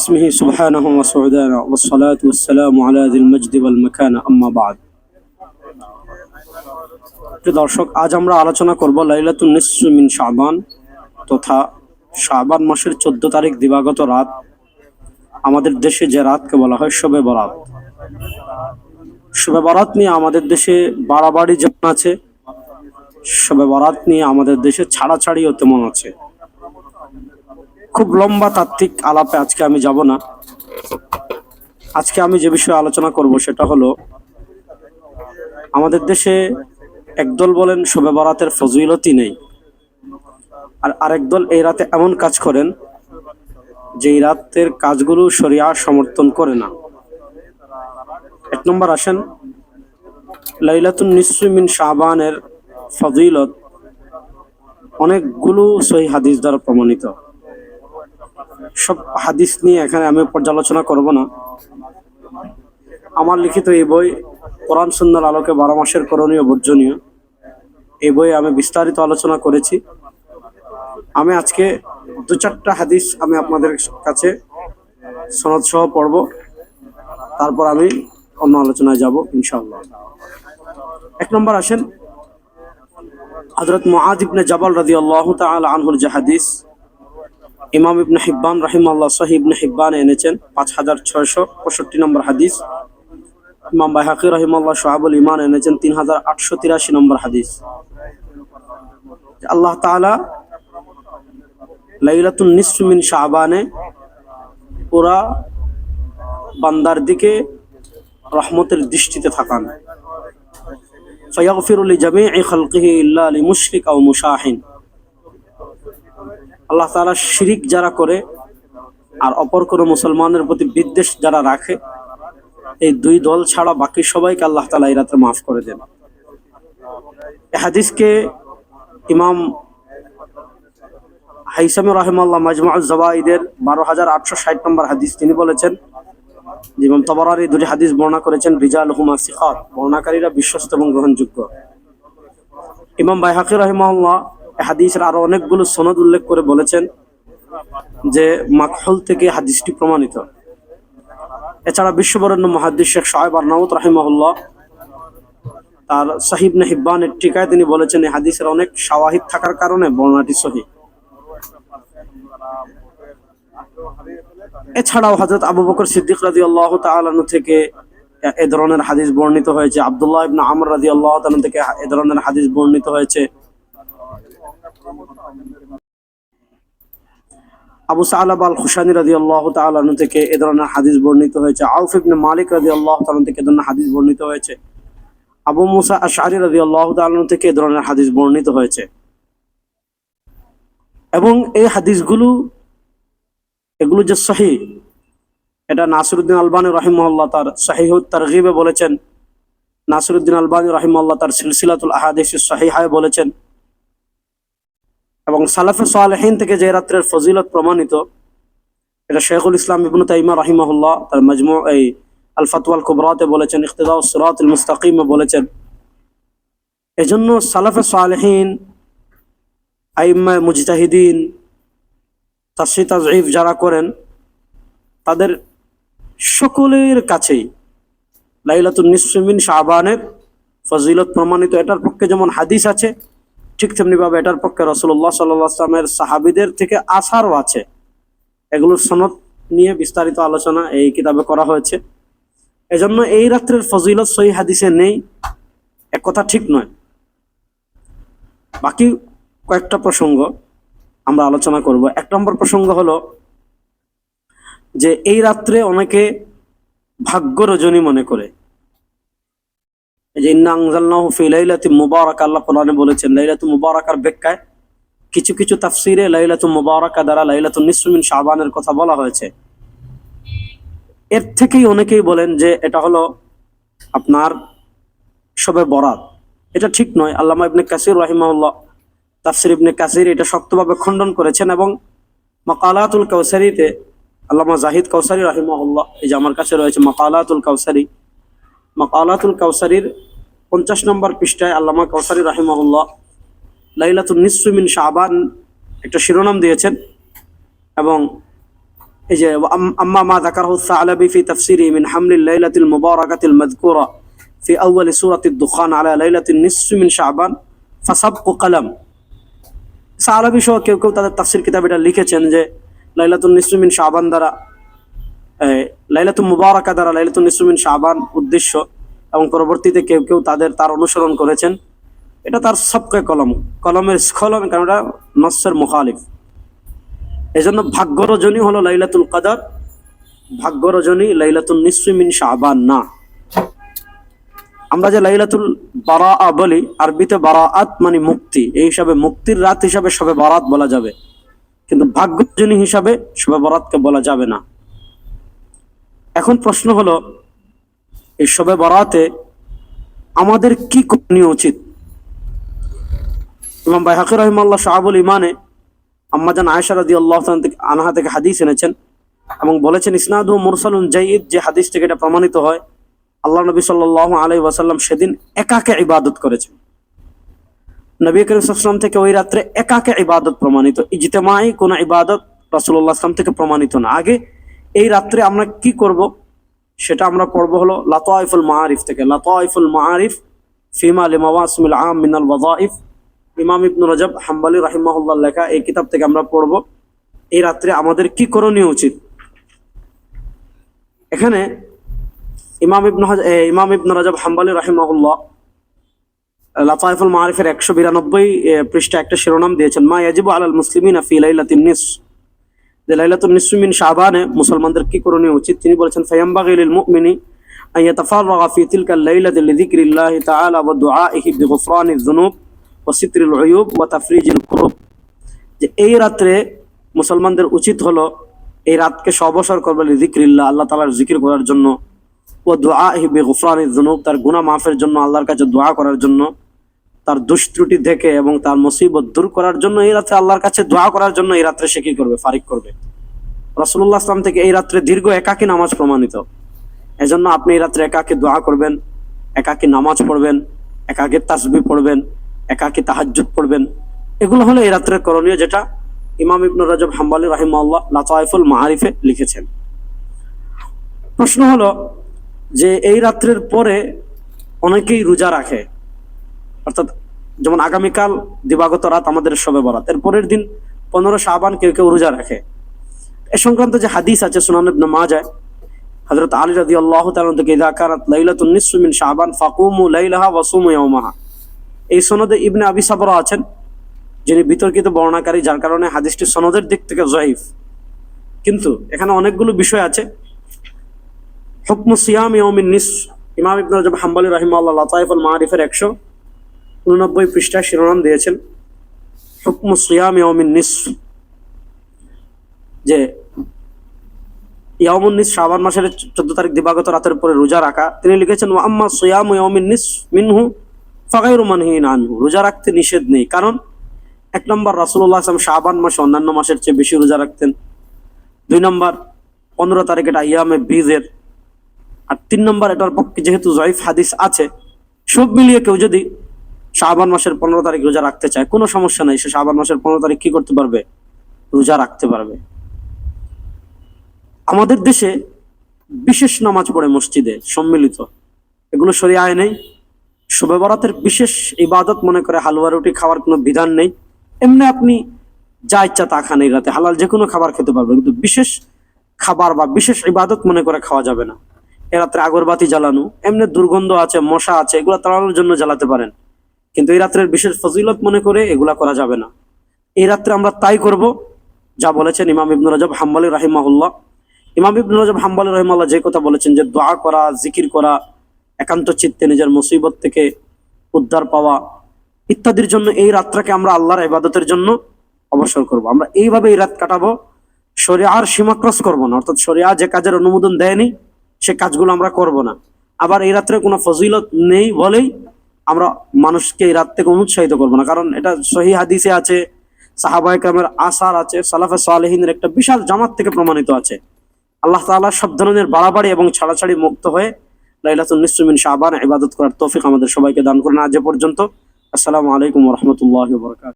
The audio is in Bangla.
اسمه سبحانه وسعدانه والصلاة والسلام على ذي المجد والمكان أما بعد প্রিয় দর্শক আজ আমরা আলোচনা করব লাইলাতুন নিসফ মিন শাবান তথা শাবান মাসের চোদ্দ তারিখ দিবাগত রাত আমাদের দেশে যে রাতকে বলা হয় শবে বরাত শবে বরাত নিয়ে আমাদের দেশে বাড়াবাড়ি যেমন আছে শবে বরাত নিয়ে আমাদের দেশে ছাড়াছাড়িও তেমন আছে খুব লম্বা তাত্ত্বিক আলাপে আজকে আমি যাব না। আজকে আমি যে বিষয়ে আলোচনা করব সেটা হলো, আমাদের দেশে একদল বলেন শবে বরাতের ফজিলতই নেই। আর আরেক দল এই রাতে এমন কাজ করেন যে এই রাতের কাজগুলো শরিয়া সমর্থন করে না। এক নম্বর আসেন, লাইলাতুন নিসমিন শাহবানের ফজিলত অনেকগুলো সহি হাদিস দ্বারা প্রমাণিত। সব হাদিস নিয়ে এখানে আমি পর্যালোচনা করব না। আমার লিখিত এই বই কোরআন সুন্দর আলোকে বারো মাসের করণীয় বর্জনীয়। এই বইয়ে আমি বিস্তারিত আলোচনা করেছি। আমি আজকে দু চারটা হাদিস আমি আপনাদের কাছে সনদ সহ পড়ব। তারপর আমি অন্য আলোচনায় যাব, ইনশাআল্লাহ। এক নম্বর আসেন হজরত মুআদ ইবনে জাবাল রাদিয়াল্লাহু তাআলা আনহুর যে হাদিস ইমাম ইবনে হিব্বান রাহিমাল্লাহ সাহি ইবনে হিব্বান এনেছেন, পাঁচ হাজার ছয়শো পঁয়ষট্টি নম্বর হাদিস। ইমাম বাহাকি রহিম আল্লাহ সোহাবুল ইমান এনেছেন, তিন হাজার আটশো তিরাশি নম্বর হাদিস। আল্লাহ তালা লাইলাতুন নিসমিন শাহবানে ওরা বান্দার দিকে রহমতের দৃষ্টিতে থাকান। ফয়াগফিরুল জামি খালকিহি ইল্লা আলী মুশফিক ও মুশাহিন। আল্লাহ তাআলা শিরিক যারা করে আর অপর কোনো মুসলমানের প্রতি বিদ্বেষ যারা রাখে, এই দুই দল ছাড়া বাকি সবাইকে আল্লাহ তাআলা এই রাতে মাফ করে দেন। হাদিসকে ইমাম হাইসামি রাহিমাল্লাহ মাজমুল জওয়াইদের বারো হাজার আটশো ষাট নম্বর হাদিস তিনি বলেছেন ইমাম তবরারি দুটি হাদিস বর্ণনা করেছেন রিজাল হুমা সিখাত বর্ণাকারীরা বিশ্বস্ত এবং গ্রহণযোগ্য। ইমাম বাইহাকি রহিমাল্লাহ হাদিসের আরও অনেকগুলো সনদ উল্লেখ করে বলেছেন যে মাকহল থেকে হাদিসটি প্রমাণিত। এছাড়া বিশ্ববরেণ্য মহাদিস শেখ সাহেব আরনাউত রাহিমাহুল্লাহ তার সাহিব না হিব্বানের টিকায় তিনি বলেছেন, এই হাদিসের অনেক শাওয়াহিদ থাকার কারণে বর্ণনাটি সহি। এছাড়াও হজরত আবু বকর সিদ্দিক রাজি আল্লাহ তালু থেকে এ ধরনের হাদিস বর্ণিত হয়েছে। আবদুল্লাহ ইবনা আমর রাজি আল্লাহ থেকে এ ধরনের হাদিস বর্ণিত হয়েছে। আবু সালাব আল হুসানি রাজি আল্লাহ তালু থেকে এ ধরনের হাদিস বর্ণিত হয়েছে। আউফ ইবনে মালিক রাজি আল্লাহ তালু থেকে এ ধরনের হাদিস বর্ণিত হয়েছে। আবু মুসা আশারি রাজি আল্লাহ তালু থেকে এ ধরনের হাদিস বর্ণিত হয়েছে। এবং এই হাদিসগুলো, এগুলো যে সহি, এটা নাসিরুদ্দিন আলবানী রহিমল্লাহ তার সাহিহুদ তারগিবে বলেছেন। নাসিরুদ্দিন আলবানী রহিমল্লাহ তার সিলসিলাতুল আহাদিস সাহিহায় বলেছেন। এবং সালাফে সালেহীন থেকে যে রাত্রের ফজিলত প্রমাণিত, এটা শেখুল ইসলাম ইবনু তাইমা রহিমহুল্লাহ তার মজমু, এই আল ফাতওয়াল কুবরাতে বলেছেন ইখতিদা সিরাতুল মুস্তাকিমে বলেছেন এই এজন্য সালাফে সালেহীন আইম্মা মুজতাহিদিন তাসি তাজঈফ যারা করেন, তাদের সকলের কাছেই লাইলাতুন নিসমিন শাহবানের ফজিলত প্রমাণিত। এটার পক্ষে যেমন হাদিস আছে ঠিক তেমনিভাবে এটার পক্ষে রসুল্লাহ সাল্লামের সাহাবিদের থেকে আসারও আছে। এগুলোর সনদ নিয়ে বিস্তারিত আলোচনা এই কিতাবে করা হয়েছে। এজন্য এই রাত্রের ফজিলত সহি হাদিসে নেই এক কথা ঠিক নয়। বাকি কয়েকটা প্রসঙ্গ আমরা আলোচনা করব। এক নম্বর প্রসঙ্গ হলো যে এই রাত্রে অনেকে ভাগ্য রজনী মনে করে। যে ইন্না আনজালনাহু ফি লাইলাতি মুবারাক, আল্লাহ কোরআনে বলেছেন লাইলাতু মুবারাকার ব্যাখ্যায় কিছু কিছু তাফসিরে লাইলাতু মুবারাকা দ্বারা লাইলাতু নিসমিন শাবানের কথা বলা হয়েছে। এর থেকেই অনেকেই বলেন যে এটা হলো আপনার সবে বরাত। এটা ঠিক নয়। আল্লামা ইবনে কাসির রাহিমাহুল্লাহ তাফসির ইবনে কাসির এটা শক্তভাবে খণ্ডন করেছেন এবং মকালাতুল কাউসারিতে আল্লামা জাহিদ কাউসারি রাহিমাহুল্লাহ, এই যে আমার কাছে রয়েছে মকালাতুল কাউসারি মকালাতুল কাউসারির পঞ্চাশ নম্বর পৃষ্ঠায় আল্লামা কাউসারি রাহিমাহুল্লাহ লাইলাতুল নিসফিমিন শাহবান একটা শিরোনাম দিয়েছেন এবং এই যে আম- আম্মা মা যাকারহু الثعلبي في تفسيره من حمل الليلة المباركة المذكورة في أول سورة الدخان على ليلة النصف من شعبان فسبق قلم সালাবি সহ কেউ কেউ তাদের তাফসির কিতাব এটা লিখেছেন যে লাইলাতুল নিসমিন শাবান দ্বারা এই, লাইলাতুল মুবারাকা দ্বারা লাইলাতুল নিসমিন শাবান উদ্দেশ্য এবং পরবর্তীতে কেউ কেউ তাদের, তার অনুসরণ করেছেন। এটা তার সবকে কলম, কলমের স্খলন, কারণ এটা নসের মুখালিফ। এই জন্য ভাগ্যরজনী হলো লাইলাতুল কাদার ভাগ্য রজনী লাইলাতুল নিসমিন শাবান না। আমরা যে লাইলাতুল বারা বলি, আরবিতে বারাআত মানে মুক্তি। এই হিসাবে মুক্তির রাত হিসাবে সবে বারাত বলা যাবে। কিন্তু ভাগ্যজনী হিসাবে সবে বরাতকে বলা যাবে না। এখন প্রশ্ন হলো এই সবে বরাতে আমাদের কি করণীয় উচিত? ইমাম বাইহাকি রহিমাল্লাহ শাহাবুল ইমানে আম্মাজান আয়েশা রাদি আল্লাহ থেকে আনহা থেকে হাদিস এনেছেন এবং বলেছেন ইসনাদু মুরসালুন জাইদ যে হাদিস থেকে এটা প্রমাণিত হয়, আল্লাহ নবী সাল্লাহ আলাই ওয়াসাল্লাম সেদিন একাকে ইবাদত করেছেন। নবী করিম থেকে ওই রাত্রে একাকে ইবাদত প্রমাণিত। ইজতেমাই কোন ইবাদত রাসুল্লাহ আসলাম থেকে প্রমাণিত না। আগে এই রাত্রে আমরা কি করব? সেটা আমরা পড়ব হলো লাতাইফুল মাহারিফ থেকে। লাতাইফুল মাহারিফ ফিমা লিমাওয়াসমিল আম মিনাল ওয়াজাইফ ইমাম ইবনু রজব হাম্বালি রাহিমাহুল্লাহ লেখা এই কিতাব থেকে আমরা পড়ব। এই রাত্রে আমাদের কি করণীয় উচিত? এখানে ইমাম ইবনু ইমাম ইবনু রজব হাম্বালি রাহিমাহুল্লাহ লাতাইফুল মারিফের একশো বিরানব্বই পৃষ্ঠা একটা শিরোনাম দিয়েছেন, মা ইয়াজিবু আলাল মুসলিমিন ফি লাইলাতিন নিস। যে লাইলাতুন নিসমিন শাবানে মুসলমানদের কি করণীয় উচিত তিনি বলেছেন ফায়াম্বাগি লিল মুমিনি أن يتفرغ في تلك الليلة لذكر الله تعالى ودعائه بغفران الذنوب وستر العيوب وتفريج الكروب যে এই রাত্রে মুসলমানদের উচিত হলো এই রাতকে সবসর করবে লিজিক্রিল্লাহ আল্লাহ তালার জিকির করার জন্য ও দোয়া হিবে গুফরানি জুনুব তার গুনাহ মাফের জন্য আল্লাহর কাছে দোয়া করার জন্য তার দুষ্ত্রুটি দেখে এবং তার মুসিবত দূর করার জন্য এই রাত্রে আল্লাহর কাছে দোয়া করার জন্য এই রাত্রে সে কি করবে? ফারিক করবে। রাসূলুল্লাহ আসলাম থেকে এই রাত্রে দীর্ঘ একাকী নামাজ প্রমাণিত। এজন্য আপনি এই রাত্রে একাকী দোয়া করবেন, একাকী নামাজ পড়বেন, একাকী তাসবি পড়বেন, একাকী তাহাজ্জুদ পড়বেন। এগুলো হলো এই রাত্রে করণীয় যেটা ইমাম ইবনুর রাজব হাম্বালি রাহিমাল্লাহ লাতাইফুল মাহারিফে লিখেছেন। প্রশ্ন হলো যে এই রাত্রের পরে অনেকেই রোজা রাখে। অর্থাৎ যেমন আগামীকাল, দিবাগত রাত আমাদের সবে বরাত। এর পরের দিন পনেরো শাবান কেউ কেউ রোজা রাখে। এ সংক্রান্ত যে হাদিস আছে সুনান ইবনে যায় হযরত আলী রাদিয়াল্লাহু তাআলা থেকে ইযা কানাত লাইলাতুন নিসফু মিন শাবান ফাকুমু লাইলাহা ওয়া সুমু ইয়াওমাহা এই সনদে ইবনে আবি সাবরা আছেন, যিনি বিতর্কিত বর্ণাকারী, যার কারণে হাদিসটি সনদের দিক থেকে জয়ীফ। কিন্তু এখানে অনেকগুলো বিষয় আছে। হুকমু সিয়াম ইয়াউমিন নিস ইমাম ইবনে রাজব হাম্বলি রাহিমাহুল্লাহ, লাতাইফুল মারিফের একশো। উননব্বই পৃষ্ঠা শিরোনাম দিয়েছেন হুকমু সিয়াম ইয়াউমিন নিস। যে ইয়াউমুন নিস শাবান মাসের চোদ্দ তারিখ দিবাগত রাতের পরে রোজা রাখা, তিনি লিখেছেন আম্মা সিয়াম ইয়াউমিন নিস মিনহু ফাগাইরু মানহিন আনহু। রোজা রাখতে নিষেধ নেই, কারণ এক নম্বর রাসূলুল্লাহ আসলাম শাবান মাসে অন্যান্য মাসের চেয়ে বেশি রোজা রাখতেন। দুই নম্বর, পনেরো তারিখ এটা ইয়ামে বীজের। আর তিন নম্বর, এটার পক্ষে যেহেতু জয়ীফ হাদিস আছে, সব মিলিয়ে কেউ যদি শাবান মাসের পনেরো তারিখ রোজা রাখতে চায়, কোনো সমস্যা নেই। সে শাবান মাসের পনেরো তারিখ কি করতে পারবে? রোজা রাখতে পারবে। আমাদের দেশে বিশেষ নামাজ পড়ে মসজিদে, সম্মিলিত। এগুলো সরিয়ে নেই। শবে বরাতের বিশেষ ইবাদত মনে করে হালুয়া রুটি খাওয়ার কোনো বিধান নেই। এমনি আপনি যা ইচ্ছা তা খান এই রাতে। হালাল যে কোনো খাবার খেতে পারবেন কিন্তু বিশেষ খাবার বা বিশেষ ইবাদত মনে করে খাওয়া যাবে না। এ রাত্রে আগরবাতি জ্বালানো, এমনি দুর্গন্ধ আছে, মশা আছে, এগুলো তাড়ানোর জন্য জ্বালাতে পারেন। কিন্তু এই রাত্রের বিশেষ ফজিলত মনে করে এগুলা করা যাবে না। এই রাত্রে আমরা তাই করব, যা বলেছেন ইমাম ইবনুর রাজব হাম্বালি রাহিমাহুল্লাহ। ইমাম ইবনুর রাজব হাম্বালি রাহিমাল্লাহ যে কথা বলেছেন যে দোয়া করা, জিকির করা, একান্ত চিত্তে নিজের মুসিবত থেকে উদ্ধার পাওয়া ইত্যাদির জন্য এই রাতটাকে আমরা আল্লাহর ইবাদতের জন্য অবসর করব। আমরা এইভাবে এই রাত কাটাবো, শরিয়ার সীমা ক্রস করব না। অর্থাৎ শরিয়া যে কাজের অনুমোদন দেয়নি, সে কাজগুলো আমরা করব না। আবার এই রাত্রে কোনো ফজিলত নেই বলেই আমরা মানুষকে এই রাত থেকে অনুৎসাহিত করব না। কারণ এটা সহি হাদিসে আছে সাহাবাই কামের আসার আছে, সালাফে সালেহিনের একটা বিশাল জামাত থেকে প্রমাণিত আছে। আল্লাহ তালা সব ধরনের বাড়াবাড়ি এবং ছাড়াছাড়ি মুক্ত হয়ে লাইলাতুল নিসমিন শাহবান ইবাদত করার তৌফিক আমাদের সবাইকে দান করেন আজ পর্যন্ত। আসসালামু আলাইকুম রহমতুল্লাহ বরকাত